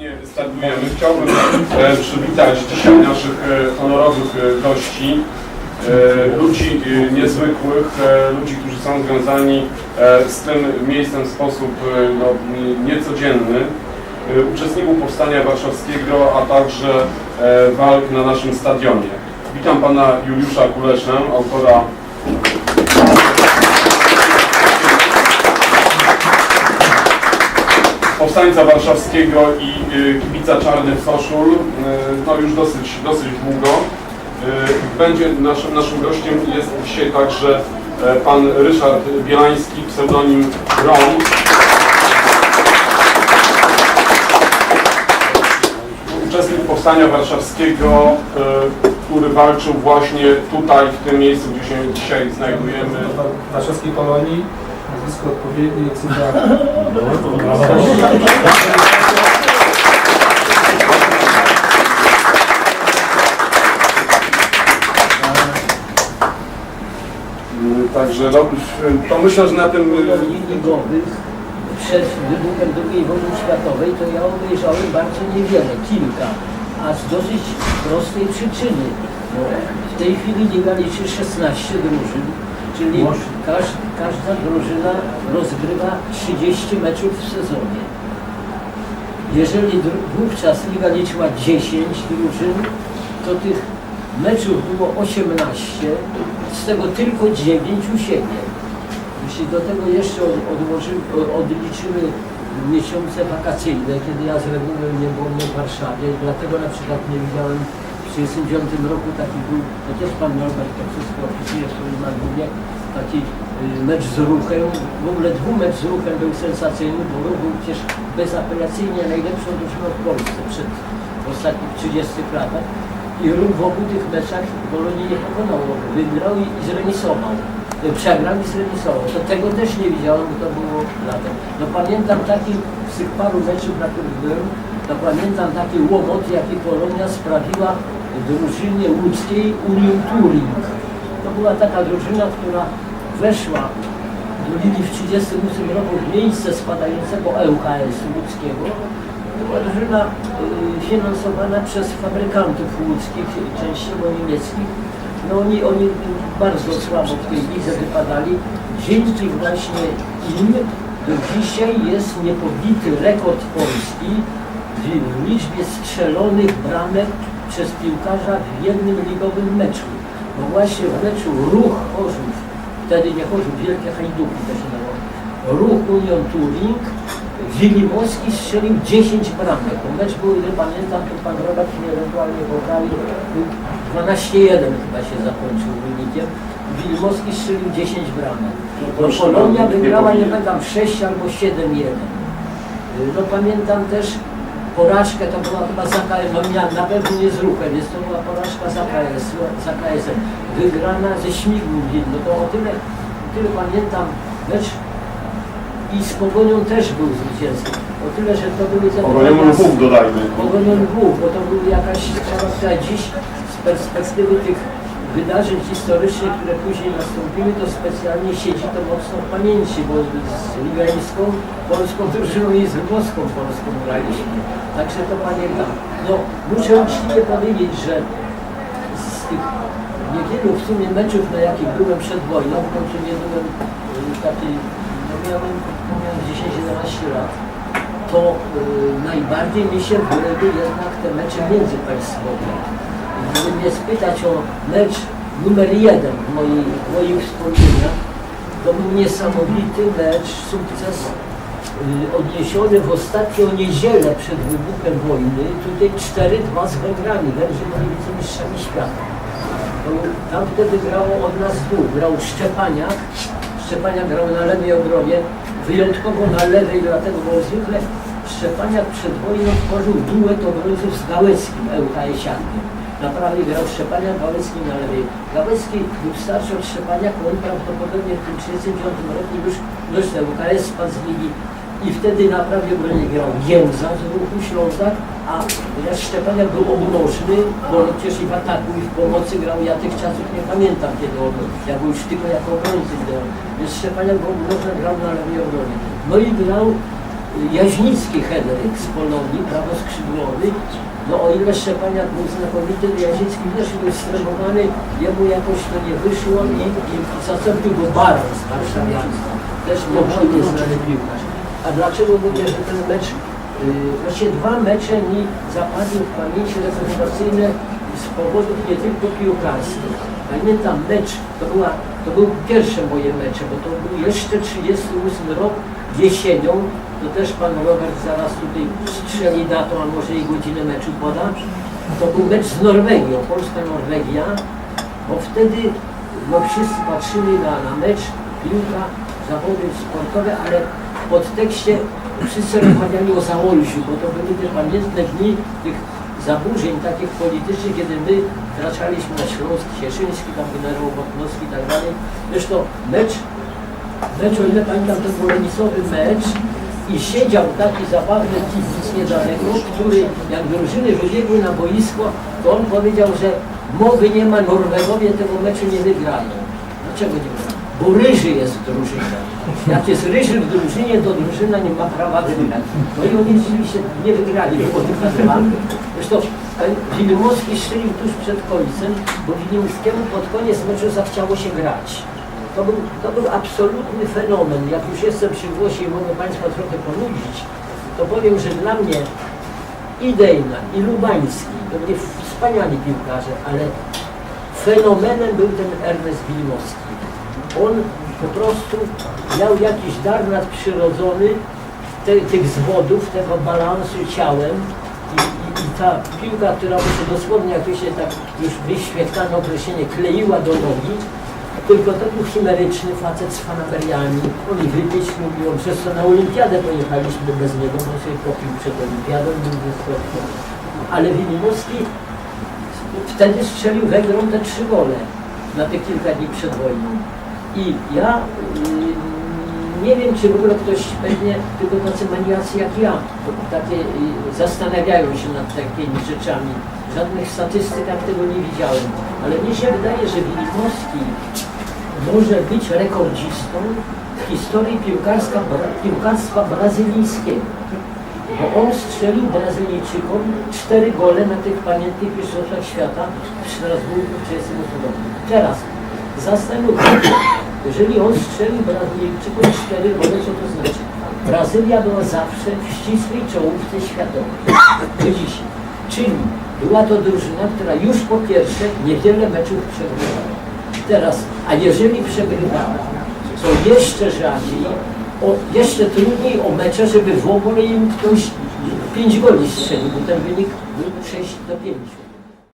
Świetnie startujemy. Chciałbym e, przywitać dzisiaj naszych e, honorowych e, gości, ludzi niezwykłych, ludzi, którzy są związani z tym miejscem w sposób no, niecodzienny, uczestników Powstania Warszawskiego, a także walk na naszym stadionie. Witam pana Juliusza Kuleszę, autora powstańca warszawskiego i y, kibica czarnych koszul, y, no już dosyć, dosyć długo. Y, Będzie naszym, naszym gościem jest dzisiaj także e, pan Ryszard Bielański, pseudonim Rom. Uczestnik Powstania Warszawskiego, y, który walczył właśnie tutaj, w tym miejscu, gdzie się dzisiaj znajdujemy. warszawskiej kolonii, nazwisko odpowiednie, cyfra. Y, Także no, to myślę, że na tym przed wybuchem II wojny światowej, to ja obejrzałem bardzo niewiele, kilka, a z dosyć prostej przyczyny. Bo w tej chwili Liga liczy 16 drużyn, czyli każ, każda drużyna rozgrywa 30 meczów w sezonie. Jeżeli wówczas Liga liczyła 10 drużyn, to tych meczów było 18, z tego tylko 9 u siebie. Jeśli do tego jeszcze odliczymy miesiące wakacyjne, kiedy ja z reguły nie byłem w Warszawie, dlatego na przykład nie widziałem w 1939 roku taki był, to też pan Norbert to wszystko opisuje w swoim albumie, taki y, mecz z ruchem, w ogóle dwumecz z ruchem był sensacyjny, bo ruch był przecież bezapelacyjnie najlepszą drużyną w Polsce przed ostatnich 30 latach. I ruch w obu tych meczach Bolonii nie pokonał. Wygrał i, i zremisował. Y, Przegrał i zremisował. To tego też nie widziałem, bo to było latem. No pamiętam taki z tych paru meczów, na których byłem, to pamiętam taki łomot, jaki Polonia sprawiła drużynie łódzkiej Union Turing. To była taka drużyna, która weszła do ligi w 1938 roku w miejsce spadającego ŁKS łódzkiego. To była drużyna y, finansowana przez fabrykantów łódzkich, częściowo niemieckich. No oni, oni bardzo słabo w tej lidze wypadali. Dzięki właśnie im do dzisiaj jest niepobity rekord Polski w liczbie strzelonych bramek przez piłkarza w jednym ligowym meczu. Bo właśnie w meczu Ruch Chorzów, wtedy nie Chorzów, Wielkie Hajduki to się nazywało, Ruch Union Turing, Wilimowski strzelił 10 bramek. Bo mecz był, ile pamiętam, to pan Robert mnie ewentualnie poprawił, był 12-1 chyba się zakończył wynikiem. Wilimowski strzelił 10 bramek. No, proszę Polonia nie wygrała, nie pamiętam, 6 albo 7-1. No pamiętam też porażkę, to była chyba za KS, miała na pewno nie z ruchem, jest to była porażka za KS, za KS-em. Wygrana ze śmigłą no to o tyle, tyle pamiętam mecz i z Pogonią też był zwycięski. O tyle, że to były te Pogonią Lwów dodajmy. Pogonią Lwów, bo to były jakaś, trzeba dziś z perspektywy tych wydarzeń historycznych, które później nastąpiły, to specjalnie siedzi to mocno w pamięci, bo z ligańską polską drużyną i z włoską polską graliśmy. Także to pamiętam. No, muszę uczciwie powiedzieć, że z tych niewielu w sumie meczów, na jakich byłem przed wojną, w końcu nie byłem y, taki, no miałem, miałem 10-11 lat, to y, najbardziej mi się wyleły jednak te mecze międzypaństwowe. Gdyby mnie spytać o mecz numer jeden w moich, moich wspomnieniach, to był niesamowity mecz, sukces y, odniesiony w ostatnią niedzielę przed wybuchem wojny. Tutaj 4-2 z Węgrami, Węgrzy byli wicemistrzami świata. To, tam wtedy grało od nas dwóch. Grał Szczepaniak, Szczepaniak grał na lewej obronie, wyjątkowo na lewej, dlatego bo zwykle Szczepaniak przed wojną tworzył duet obrońców z Gałeckim, ŁKS-iakiem. Na prawej grał Szczepaniak, Gałecki na lewej. Gałecki był starszy od Szczepaniaka, on prawdopodobnie w tym 1939 roku już dość ŁKS spadł z ligi i wtedy na prawie obronie grał Jędza z ruchu Ślązak, a ponieważ Szczepaniak był obnożny, bo przecież i w ataku i w pomocy grał, ja tych czasów nie pamiętam kiedy on, ja był już tylko jako obrońcy grał. Więc Szczepaniak był obnożny, grał na lewej obronie. No i grał Jaźnicki Henryk z Polonii, prawoskrzydłowy. No o ile Szczepaniak był znakomity, Jaźnicki też był stremowany, jemu jakoś to nie wyszło i, i zastąpił go Baron z warszawiaństwa. Też niewolnie znany piłkarz. A dlaczego mówię, że ten mecz, właściwie dwa mecze mi zapadły w pamięci reprezentacyjne z powodów nie tylko piłkarskich. Pamiętam mecz, to, była, to były pierwsze moje mecze, bo to był jeszcze 38 rok jesienią, to też pan Robert zaraz tutaj strzeli datą, a może i godzinę meczu poda. To był mecz z Norwegią, Polska-Norwegia, bo wtedy no, wszyscy patrzyli na, na mecz, piłka, zawody sportowe, ale w podtekście wszyscy rozmawiali o Zaolziu, bo to były te pamiętne dni tych zaburzeń takich politycznych, kiedy my wkraczaliśmy na Śląsk, Cieszyński, tam generał Botnowski i tak dalej. Zresztą mecz, mecz, o ile pamiętam, to był mecz i siedział taki zabawny kibic niedaleko, który jak drużyny wybiegły na boisko, to on powiedział, że mowy nie ma, Norwegowie tego meczu nie wygrają. Dlaczego nie wygrają? Bo ryży jest w drużynie. Jak jest ryży w drużynie, to drużyna nie ma prawa wygrać. No i oni rzeczywiście nie wygrali, bo tych dwa. Zresztą Wilimowski strzelił tuż przed końcem, bo Wilimowskiemu pod koniec meczu zachciało się grać. To był, to był absolutny fenomen. Jak już jestem przy głosie i mogę Państwa trochę ponudzić, to powiem, że dla mnie i Dejna, i Lubański, to byli wspaniali piłkarze, ale fenomenem był ten Ernest Wilimowski. On po prostu miał jakiś dar nadprzyrodzony te, tych zwodów, tego balansu ciałem i, i, i ta piłka, która mu się dosłownie, jak to się tak już wyświetlane określenie, kleiła do nogi, tylko to był chimeryczny facet z fanaberiami. On i wypić lubił, przez co na olimpiadę pojechaliśmy bez niego, bo sobie popił przed olimpiadą. Ale Wilimowski wtedy strzelił Węgrom te trzy gole na te kilka dni przed wojną. I ja y, nie wiem, czy w ogóle ktoś pewnie, tylko tacy maniacy jak ja, takie y, zastanawiają się nad takimi rzeczami. Żadnych statystykach tego nie widziałem. Ale mnie się wydaje, że Wilimowski może być rekordzistą w historii piłkarska, piłkarstwa brazylijskiego. Bo on strzelił Brazylijczykom cztery gole na tych pamiętnych mistrzostwach świata w Strasburgu w 1938 roku. Teraz zastanówmy się, jeżeli on strzelił Brazylijczykom cztery gole, co to znaczy? Brazylia była zawsze w ścisłej czołówce światowej. Do dziś. Czyli była to drużyna, która już po pierwsze niewiele meczów przegrywała. Teraz, a jeżeli przegrywała, to jeszcze rzadziej, o, jeszcze trudniej o mecze, żeby w ogóle im ktoś 5 goli strzelił, bo ten wynik był 6 do 5.